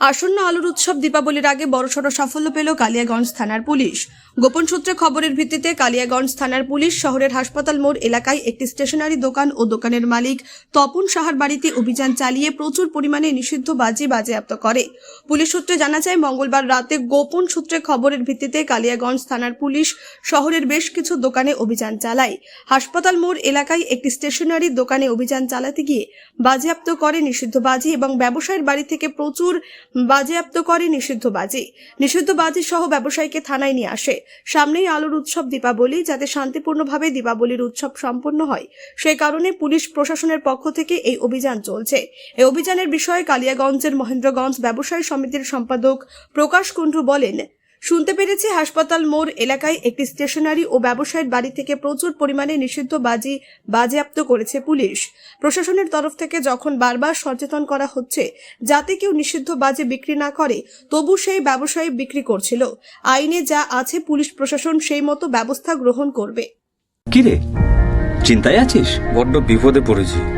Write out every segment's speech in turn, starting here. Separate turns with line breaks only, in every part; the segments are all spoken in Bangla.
আসন্ন আলোর উৎসব দীপাবলির আগে বড়সড় সাফল্য পেল কালিয়াগঞ্জ থানার পুলিশ। গোপন সূত্রে খবরের ভিত্তিতে কালিয়াগঞ্জ থানার পুলিশ শহরের হাসপাতাল মোড় এলাকায় একটি স্টেশনারি দোকান ও দোকানের মালিক তপন সাহার বাড়িতে অভিযান চালিয়ে প্রচুর পরিমাণে নিষিদ্ধ বাজি বাজেয়াপ্ত করে। পুলিশ সূত্রে জানা যায়, মঙ্গলবার রাতে গোপন সূত্রে খবরের ভিত্তিতে কালিয়াগঞ্জ থানার পুলিশ শহরের বেশ কিছু দোকানে অভিযান চালায়। হাসপাতাল মোড় এলাকায় একটি স্টেশনারি দোকানে অভিযান চালাতে গিয়ে বাজেয়াপ্ত করে নিষিদ্ধ বাজি এবং ব্যবসায়ীর বাড়ি থেকে প্রচুর বাজেয়াপ্ত করে নিষিদ্ধ বাজি। নিষিদ্ধ বাজি সহ ব্যবসায়ীকে থানায় নিয়ে আসে। সামনেই আলোর উৎসব দীপাবলি, যাতে শান্তিপূর্ণভাবে দীপাবলির উৎসব সম্পন্ন হয়। সেই কারণে পুলিশ প্রশাসনের পক্ষ থেকে এই অভিযান চলছে। এই অভিযানের বিষয়ে কালিয়াগঞ্জের মহেন্দ্রগঞ্জ ব্যবসায়ী সমিতির সম্পাদক প্রকাশ কুণ্ডু বলেন শুনতে পেরেছি হাসপাতাল মোড় এলাকায় একটি স্টেশনারি ও ব্যবসায়ীর বাড়ি থেকে প্রচুর পরিমাণে নিষিদ্ধ বাজি বাজেয়াপ্ত করেছে পুলিশ। প্রশাসনের তরফ থেকে যখন বারবার সচেতন করা হচ্ছে যাতে কেউ নিষিদ্ধ বাজি বিক্রি না করে তবু সেই ব্যবসায়ী বিক্রি করছিল। আইনে যা আছে পুলিশ প্রশাসন সেই মতো ব্যবস্থা গ্রহণ করবে।
কিরে? চিন্তায় আছিস?
বড্ড বিপদে পড়েছি।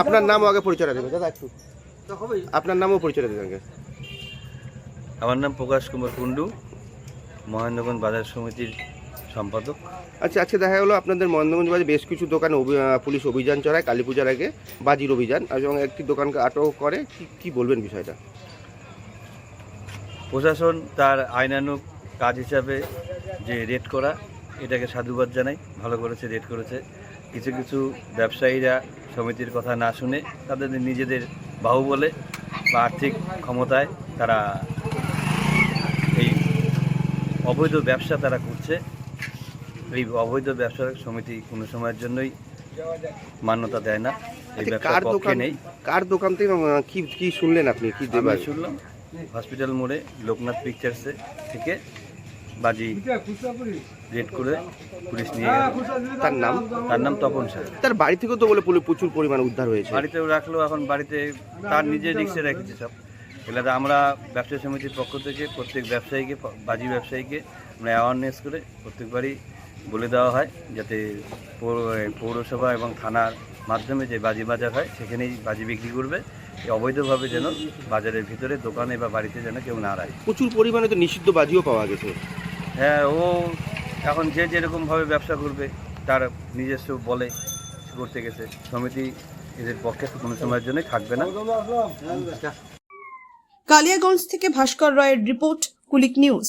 আপনার নাম আগে পরিচয় দেবেন। দাদা একটু। আপনার নামও পরিচয় দেবেন আগে।
আমার নাম প্রকাশ কুমার কুণ্ডু মহেন্দ্রগঞ্জ বাজার সমিতির সম্পাদক।
আচ্ছা আজকে দেখা গেলো আপনাদের মন্দগঞ্জ বাজে বেশ কিছু দোকানে পুলিশ অভিযান চড়ায় কালী পূজার আগে বাজির অভিযান এবং একটি দোকানকে আটক করে। কি কি বলবেন বিষয়টা?
প্রশাসন তার আইনানুগ কাজ হিসাবে যে রেড করা এটাকে সাধুবাদ জানাই। ভালো করেছে রেড করেছে। কিছু কিছু ব্যবসায়ীরা সমিতির কথা না শুনে তাদের নিজেদের বাহুবলে বা আর্থিক ক্ষমতায় তারা এই অবৈধ ব্যবসা তারা করছে। এই অবৈধ ব্যবসা সমিতি কোনো সময়ের জন্যই মান্যতা দেয় না। এই
আচ্ছা, কার দোকান
নেই।
কার দোকান থেকে কি কি শুনলেন আপনি? কি
শুনলাম হসপিটাল মোড়ে লোকনাথ পিকচার্সে থেকে বাজি রেড করে পুলিশ নিয়ে গেল।
তার নাম?
তার নাম তপন শাহ
তার বাড়ি থেকেও তো বলে পুলি- প্রচুর পরিমাণ উদ্ধার হয়েছে?
বাড়িতেও রাখল এখন বাড়িতে তার নিজের রিক্সে রেখেছে সব। এগুলোতে আমরা ব্যবসা সমিতির পক্ষ থেকে প্রত্যেক ব্যবসায়ীকে বাজি ব্যবসায়ীকে আমরা অ্যাওয়ারনেস করে প্রত্যেকবারই বলে দেওয়া হয় যাতে পৌর- পৌরসভা এবং থানার মাধ্যমে যে বাজি বাজার হয় সেখানেই বাজি বিক্রি করবে। এই অবৈধভাবে যেন বাজারের ভিতরে দোকানে বা বাড়িতে যেন কেউ না রাখে।
প্রচুর পরিমাণে তো নিষিদ্ধ বাজিও পাওয়া গেছে।
হ্যাঁ ও এখন যে যেরকমভাবে ব্যবসা করবে, তার নিজস্ব বলে করতে গেছে। সমিতি এদের পক্ষে কোনো সময়ের জন্য থাকবে না।
কালিয়াগঞ্জ থেকে ভাস্কর রয়ের রিপোর্ট কুলিক নিউজ।